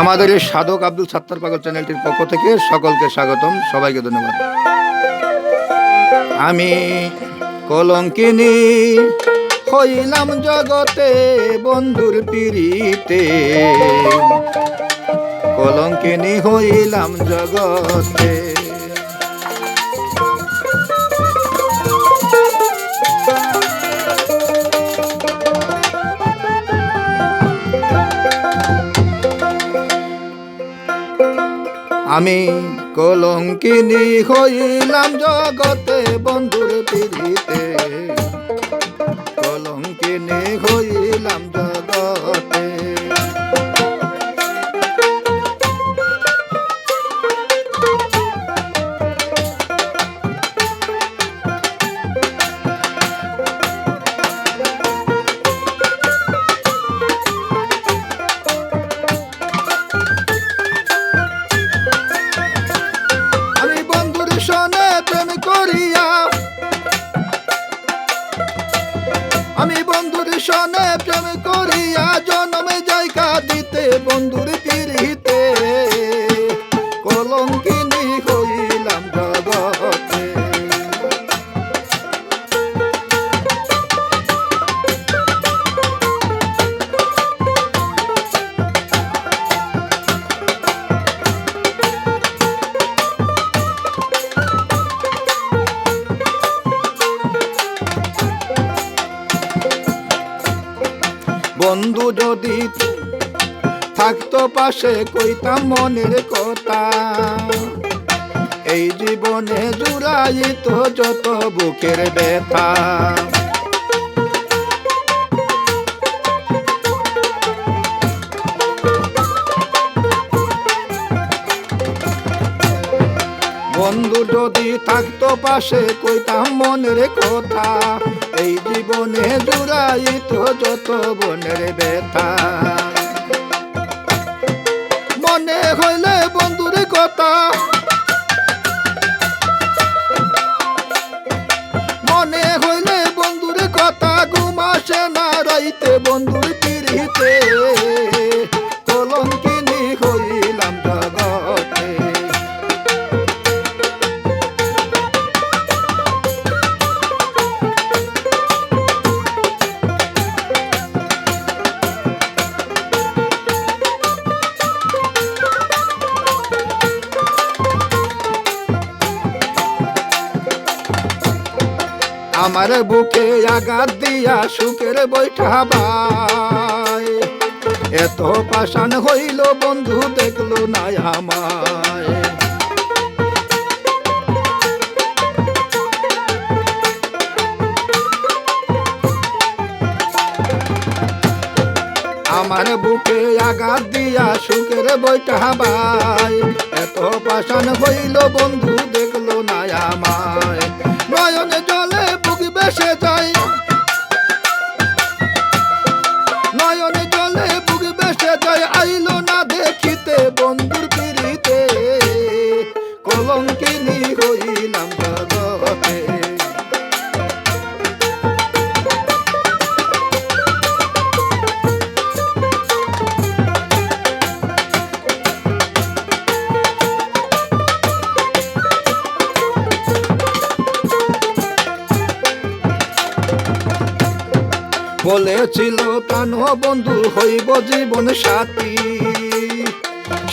আমাদের এই সাধক আব্দুল সাত্তার পাগল চ্যানেলটির পক্ষ থেকে সকলকে স্বাগতম, সবাইকে ধন্যবাদ। আমি কলঙ্কিনী, হইলাম জগতে বন্ধুর পিড়িতে কলঙ্কিনী হইলাম জগতে আমি কলঙ্কিনী হইলাম জগতে বন্ধুর পিড়িতে কলঙ্কিনী হইলাম জগতে। বন্ধুর পিড়িতে কলঙ্কিনী হইলাম জগতে। বন্ধু যদি থাকতো পাশে, কইতাম মনের কথা। এই জীবনে জুড়াইত যত বুকের ব্যথা। বন্ধু যদি থাকতো পাশে, কইতাম মনের কথা। এই জীবনে জুড়াইত যত বনের ব্যথা। হইলে বন্ধুর কথা। মনে হইলে বন্ধুর কথা ঘুমাসে না রাইতে আমার বুকে আঘাত দিয়া সুখের বৈঠা বাই এত পাষাণ হইল বন্ধু, দেখল না আমায়। আমার বুকে আঘাত দিয়া সুখের বৈঠা এত পাষাণ হইল বন্ধু, দেখল না আমায়। জলে বুক বেসে যায় আইলো বলেছিল, প্রাণ বন্ধু হইব জীবন সাথী।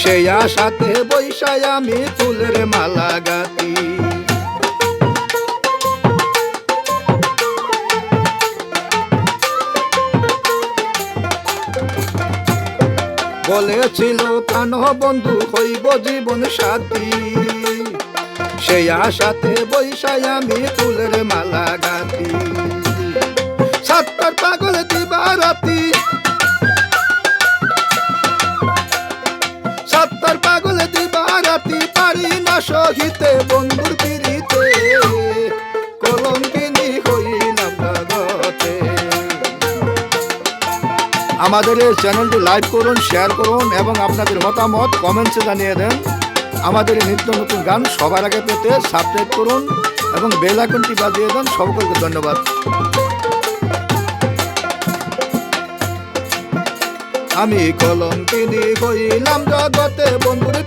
সেই আশাতে বৈশায় আমি ফুলের মালা গাতি বলেছিল, প্রাণ বন্ধু হইব জীবন সাথী। সেই আশাতে বৈশায় আমি ফুলের মালা গাতি সাতটার পাগল সাতটার পাগল পারি না সহিতে, বন্ধুর পিড়িতে। কলঙ্কিনী আমাদের এই চ্যানেলটি লাইক করুন, শেয়ার করুন এবং আপনাদের মতামত কমেন্টসে জানিয়ে দেন। আমাদের নিত্য নতুন গান সবার আগে পেতে সাবস্ক্রাইব করুন এবং বেল আইকনটি বাজিয়ে দেন। সকলকে ধন্যবাদ। আমি কলঙ্কিনী হইলাম জগতে বন্ধুর